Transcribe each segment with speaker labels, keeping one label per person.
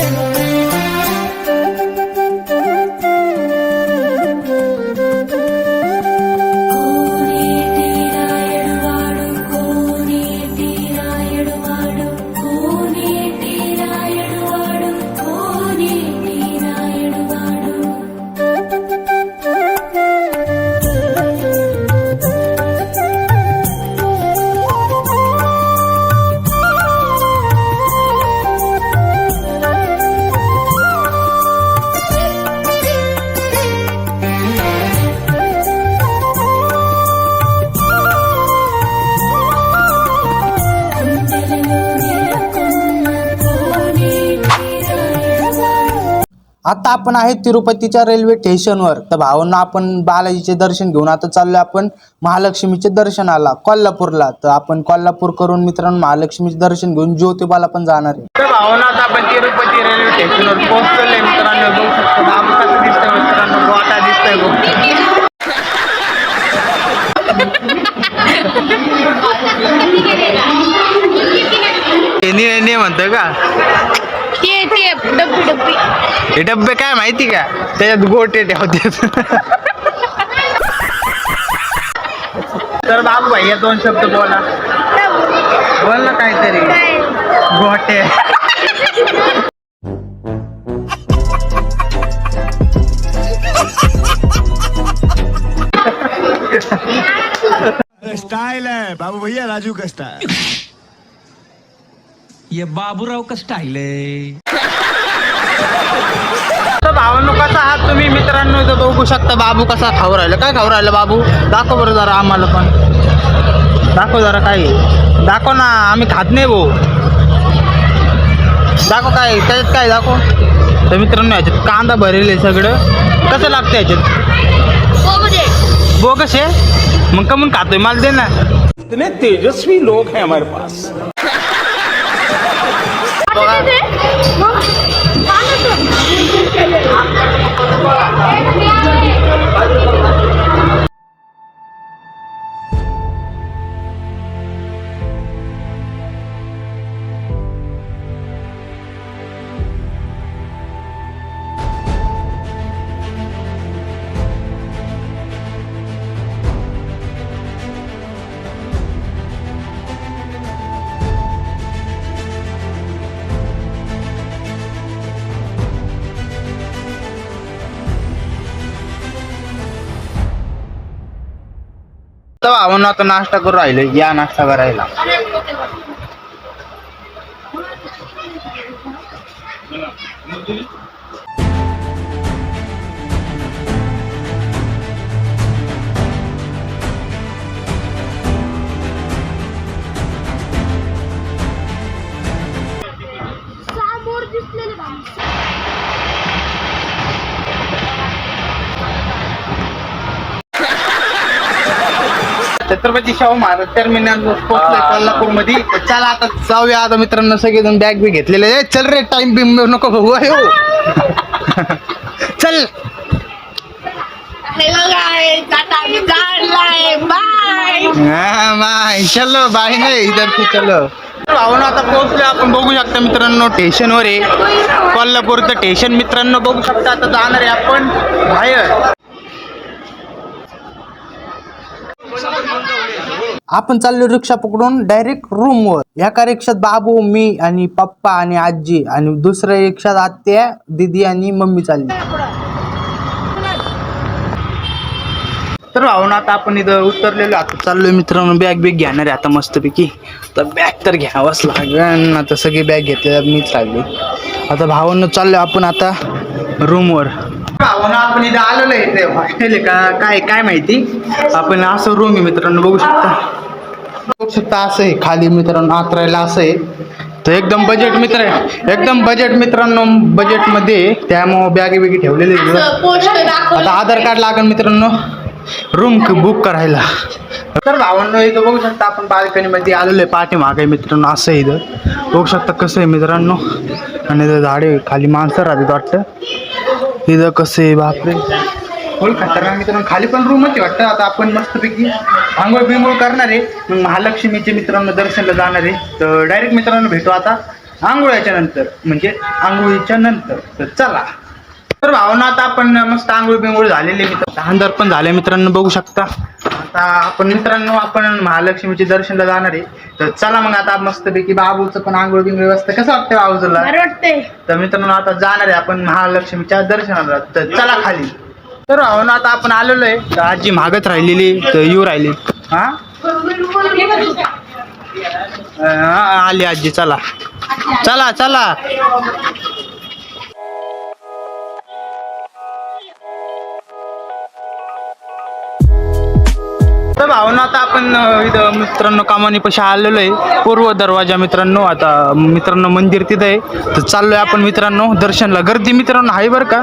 Speaker 1: Tengo
Speaker 2: आता आपण आहे तिरुपतीच्या रेल्वे स्टेशनवर तर भावांना आपण बालाजीचे दर्शन घेऊन आता चाललोय आपण महालक्ष्मीचे दर्शनाला कोल्हापूरला. तर आपण कोल्हापूर करून मित्रांनो महालक्ष्मीचे दर्शन घेऊन ज्योतिबाला पण जाणार आहे.
Speaker 3: तर भावना आता आपण तिरुपती रेल्वे स्टेशनवर पोहोचलेलो मित्रांनो बघू शकतो बाबू कसं दिसतंय. मित्रांनो गोटा दिसतोय बघ. एनी एनी म्हणतोय का?
Speaker 4: डब्बी डब्बी.
Speaker 3: हे डब्बे काय माहिती का? त्याच्यात गोटे ठेवते. तर बाबू भाई दोन शब्द बोला. बोल ना काहीतरी. गोटे.
Speaker 5: स्टाइल है बाबू भैया राजू का स्टाइल
Speaker 6: ये बाबूराव का स्टाईल आहे
Speaker 3: तर भावांनो कसा आहात तुम्ही? मित्रांनो इथं बघू शकता बाबू कसा खाऊ राहिला. काय खाऊ राहिला बाबू? दाखव बरं जरा आम्हाला पण. दाखव जरा काय. आहे. दाखव ना आम्ही खात नाही भाऊ. दाखव काय आहे. त्याच्यात काय दाखव. तर मित्रांनो याच्यात कांदा भरेल आहे सगळं. कसं लागतं याच्यात? बो कसे मग कमून खातोय मला दे ना.
Speaker 5: इतने तेजस्वी लोग हैं हमारे पास.
Speaker 3: बघा तर भावांनो आता नाश्ता करू राहिले या नाश्ता करायला
Speaker 4: समोर
Speaker 3: छत्रपती शाहू महाराज टर्मिनल पोहोचलोय कोल्हापूरमध्ये चला आता जाऊया आता मित्रांनो सगळेजण बॅग बी घेतलेले ए, चल रे टाइम बी नको. चल.
Speaker 4: हेलो आता आम्ही काढलाय बाय
Speaker 3: हा, बाय चलो बाय नाही इधर से चलो. भावना आता पोहोचलो आपण. बघू शकता मित्रांनो स्टेशनवर आहे. कोल्हापूरचं स्टेशन मित्रांनो बघू शकता. आता जाणार आहे आपण बाहेर.
Speaker 2: आपण चाललो रिक्षा पकडून डायरेक्ट रूमवर एका रिक्षात बाबू मी आणि पप्पा आणि आजी आणि दुसऱ्या रिक्षात आत्या दिदी आणि मम्मी चालली.
Speaker 3: तर भावना आता आपण इथं उतरलेलो आता चाललोय मित्रांनो बॅग बिग घेणार आहे आता मस्तपैकी. तर बॅग तर घ्यावाच लागेल आता सगळी बॅग घेतल्या मीच लागली आता भावानं चाललोय आपण आता रूमवर भावना आपण इथं आलेलो आहे इथे हॉस्टेल का? काय काय माहिती? आपण असं रूम आहे मित्रांनो बघू शकता. बघू शकता असं आहे खाली मित्रांनो आतरायला असं आहे. तर एकदम बजेट मित्र एकदम बजेट मित्रांनो बजेटमध्ये त्यामुळं बॅगे बिगी ठेवलेले आता आधार कार्ड लागेल मित्रांनो. रूम बुक करायला. तर भावांनो इथं बघू शकता आपण बाल्कनी मध्ये आलेलो आहे पाठीमागे मित्रांनो असं आहे इथं. बघू शकता कसं आहे मित्रांनो. आणि झाडे खाली माणसं राहतात वाटतं. इथं कसं आहे बापरे. फुल खतरनाक मित्रांनो. खाली पण रूमच आहे वाटतं. आता आपण मस्तपैकी आंघोळ बिंघोळ करणार आहे. मग महालक्ष्मीचे मित्रांनो दर्शनला जाणार आहे. तर डायरेक्ट मित्रांनो भेटू आता आंघोळ्याच्या नंतर. म्हणजे आंघोळीच्या नंतर. तर चला. तर भावना आता आपण मस्त आंघोळ बिंघोळ झालेले मित्र अंधार पण झाले मित्रांनो बघू शकता. आता आपण मित्रांनो आपण महालक्ष्मीचे दर्शनला जाणार आहे. तर चला मग आता मस्तपैकी बाबूचं पण आंघोळ बिंघोळ व्यवस्था कसं वाटतं बाबूला
Speaker 4: बरं वाटते
Speaker 3: तर मित्रांनो आता जाणार आहे आपण महालक्ष्मीच्या दर्शनाला. तर चला खाली. तर भावना आता आपण आलेलो आहे. तर आजी मागत राहिलेली तर येऊ राहिली. हा? अं, आली आजी चला. चला चला. तर भावना आता आपण इथं मित्रांनो कामानी पशी आलेलो आहे. पूर्व दरवाजा मित्रांनो आता मित्रांनो मंदिर तिथं आहे. तर चाललोय आपण मित्रांनो दर्शनला गर्दी मित्रांनो आहे बरं का?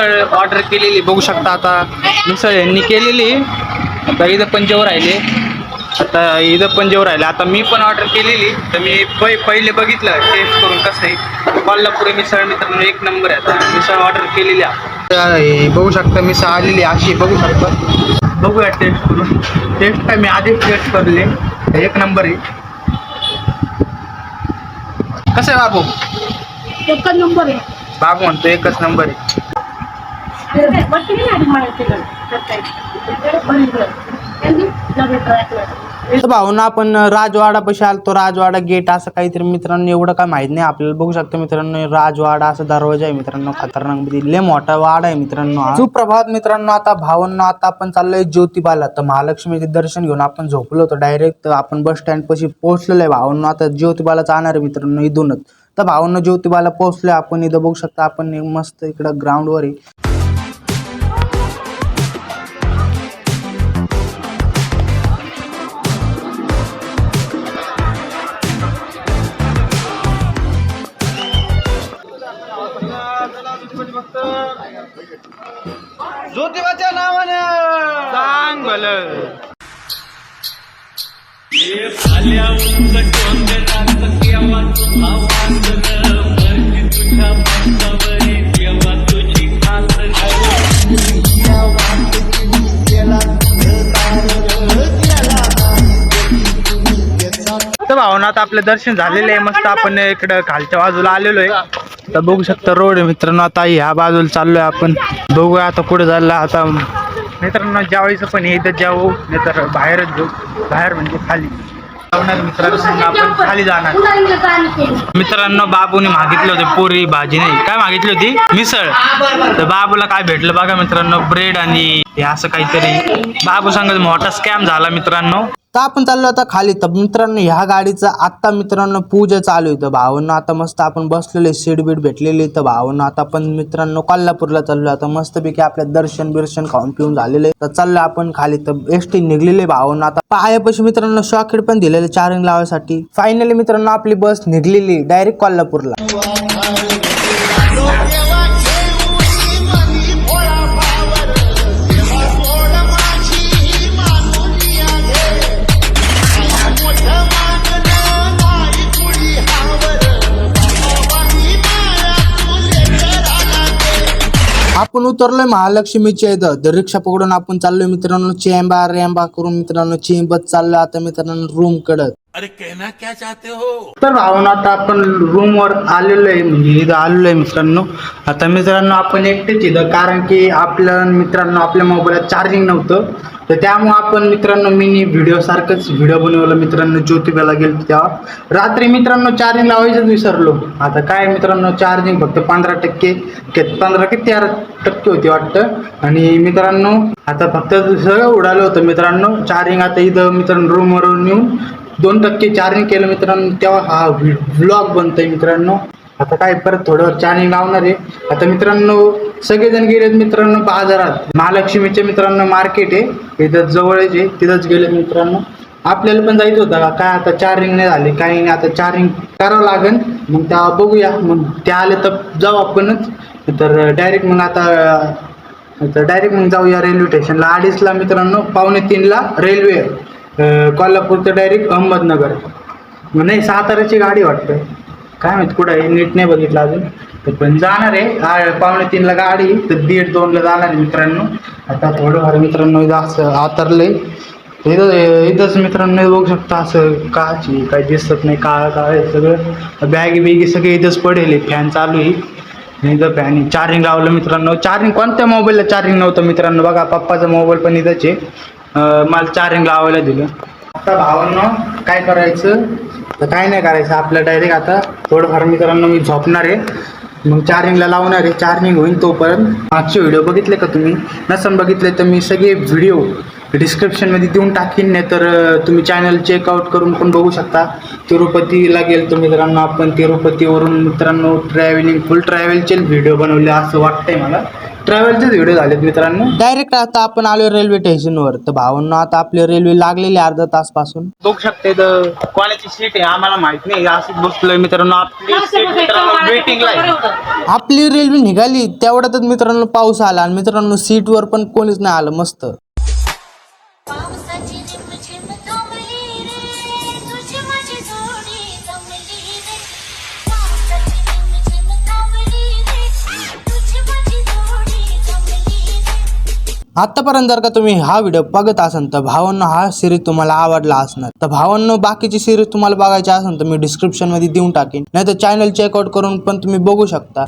Speaker 3: मिसळ ऑर्डर केलेली बघू शकता आता. मिसळ यांनी केलेली. आता इथं पण जेव राहिले. आता इथं पण जेव राहिले. आता मी पण ऑर्डर केलेली. तर मी पै पहिले बघितलं टेस्ट करून कसं आहे. कोल्हापुरी मिसळ मित्रांनो एक नंबर आहे. आता मिसळ ऑर्डर केलेली आहे. बघू शकता मिसळ आलेली अशी बघू शकता. बघूया टेस्ट करून. टेस्ट काय मी आधीच टेस्ट करले. एक नंबर आहे. कसं आहे बाबू?
Speaker 4: एकच नंबर आहे.
Speaker 3: बाबू म्हणतो एकच नंबर आहे.
Speaker 2: भावना आपण राजवाडापाशी आलतो राजवाडा गेट असं काहीतरी मित्रांनो एवढं काय माहीत नाही आपल्याला बघू शकतो मित्रांनो राजवाडा असा दरवाजा आहे मित्रांनो खतरनाकमध्ये लय मोठा वाडा आहे मित्रांनो. सुप्रभात मित्रांनो आता भावना आता आपण चाललोय ज्योतिबाला तर महालक्ष्मीचे दर्शन घेऊन आपण झोपलो होतो डायरेक्ट आपण बस स्टँड पाशी पोहोचलेलो आहे भावना आता ज्योतिबाला जाणार आहे मित्रांनो इथूनच तर भावना ज्योतिबाला पोहोचलोय आपण इथं बघू शकता आपण मस्त इकडं ग्राउंडवर आहे
Speaker 3: तर भावना आता आपलं दर्शन झालेलं आहे. मस्त आपण इकडं खालच्या बाजूला आलेलो आहे. आता बघू शकता रोड आहे मित्रांनो. आता ह्या बाजूला चाललोय आपण. बघूया आता कुठे चालला आता मित्रांनो जेवायचं पण हे इथं जाऊ नाही तर बाहेरच जाऊ. बाहेर म्हणजे खाली. मित्रांनो आपण खाली जाणार. मित्रांनो बाबूने मागितलं होतं पुरी भाजी नाही काय मागितली होती? मिसळ. तर बाबूला काय भेटलं बघा मित्रांनो ब्रेड आणि हे असं काहीतरी. बाबू सांगत मोठा स्कॅम झाला मित्रांनो.
Speaker 2: तर आपण चाललो आता खाली. तर मित्रांनो ह्या गाडीचं आत्ता मित्रांनो पूजा चालू आहे. तर भावांना आता मस्त आपण बसलेले सीट बीट भेटलेली तर भावांना आता आपण मित्रांनो कोल्हापूरला चाललो आता मस्तपैकी आपल्या दर्शन बिर्शन खाऊन पिऊन झालेले तर चाललो आपण खाली. तर एस टी निघलेले भावांना. आता पायापाशी मित्रांनो शॉकेट पण दिलेले चार्जिंग लावायसाठी. फायनली मित्रांनो आपली बस निघलेली डायरेक्ट कोल्हापूरला. आपण उतरलोय महालक्ष्मीच्या इथं. तर रिक्षा पकडून आपण चाललोय मित्रांनो. चेंबा रेंबा करून मित्रांनो चेंबत चाललोय. आता मित्रांनो रूम कडत
Speaker 3: तर भावना आता आपण रूम वर आलेलो आहे म्हणजे इथं आलेलो आहे मित्रांनो. आता मित्रांनो आपण एकटेच इथं कारण की आपल्या मित्रांनो आपल्या मोबाईलात चार्जिंग नव्हतं. तर त्यामुळे आपण मित्रांनो मिनी व्हिडिओ सारखंच व्हिडिओ बनवला मित्रांनो ज्योतिबाला गेलो तेव्हा. रात्री मित्रांनो चार्जिंग लावायचंच विसरलो. आता काय मित्रांनो चार्जिंग फक्त पंधरा टक्के पंधरा की तेरा टक्के होती वाटतं. आणि मित्रांनो आता फक्त सगळं उडालं होतं मित्रांनो. चार्जिंग आता इथं मित्रांनो रूमवरून येऊन दोन टक्के चार्जिंग केलं मित्रांनो तेव्हा हा व्लॉग बनतोय मित्रांनो. आता काय परत थोडं चार्जिंग लावणार आहे. आता मित्रांनो सगळेजण गेलेत मित्रांनो बाजारात. महालक्ष्मीचे मित्रांनो मार्केट आहे. इथं जवळच आहे तिथंच गेले मित्रांनो. आपल्याला पण जायचं होतं का? काय आता चार्जिंग नाही झाली काही नाही. आता चार्जिंग करावं लागेल. मग त्या बघूया. मग त्या आले तर जाऊ आपणच. तर डायरेक्ट मग आता तर डायरेक्ट मग जाऊया रेल्वे स्टेशनला अडीचला मित्रांनो पावणे तीनला रेल्वे कोल्हापूरचं डायरेक्ट अहमदनगर. मग नाही साताऱ्याची गाडी वाटतं. काय माहीत कुठं आहे नीट नाही बघितलं अजून. तर पण जाणार आहे. पावणे तीनला गाडी तर दीड दोनला जाणार आहे मित्रांनो. आता थोडंफार मित्रांनो इथं असं आहे इथं इथंच मित्रांनो बघू शकता असं काची काही दिसत नाही काळ काळ आहे सगळं. बॅग बिगी सगळे इथंच पडेल फॅन चालू आहे. इथं फॅन चार्जिंग लावलं मित्रांनो. चार्जिंग कोणत्या मोबाईलला चार्जिंग नव्हतं मित्रांनो. बघा पप्पाचा मोबाईल पण इथंच आहे. मला चार्जिंग लावायला दिलं. आता भावांना काय करायचं? तर काय नाही करायचं आपलं डायरेक्ट आता थोडंफार मित्रांनो मी झोपणार आहे. मग चार्जिंगला लावणार आहे चार्जिंग होईल तोपर्यंत. मागचे व्हिडिओ बघितले का तुम्ही? नसन बघितले तर मी सगळे व्हिडिओ डिस्क्रिप्शनमध्ये देऊन टाकीन नाही तर तुम्ही चॅनल चेकआउट करून पण बघू शकता. तिरुपतीला गेल तर मित्रांनो आपण. तिरुपतीवरून मित्रांनो ट्रॅव्हलिंग फुल ट्रॅव्हलचे व्हिडिओ बनवले असं वाटतंय मला. ट्रॅव्हलचेच व्हिडिओ झालेत मित्रांनो.
Speaker 2: डायरेक्ट आता आपण आलो रेल्वे स्टेशनवर तर भावांनो आता आपली रेल्वे लागलेली अर्धा तासपासून
Speaker 3: बघू शकते तर कोणाची सीट आहे आम्हाला माहीत नाही. असं बसलोय मित्रांनो. आपली सीट मित्रांनो वेटिंगला आहे
Speaker 2: आपली रेल्वे निघाली तेवढ्यातच मित्रांनो पाऊस आला आणि मित्रांनो सीटवर पण कोणीच नाही आलं मस्त.
Speaker 1: आत्तापर्यंत
Speaker 2: आतापर्यंत जर का तुम्ही हा व्हिडिओ बघत असाल तर भावांनो हा सिरीज तुम्हाला आवडला असणार. तर भावांनो बाकीची सिरीज तुम्हाला बघायची असेल तर मी डिस्क्रिप्शनमध्ये देऊन टाकेन. नाही तर चॅनल चेकआउट करून पण तुम्ही बघू शकता.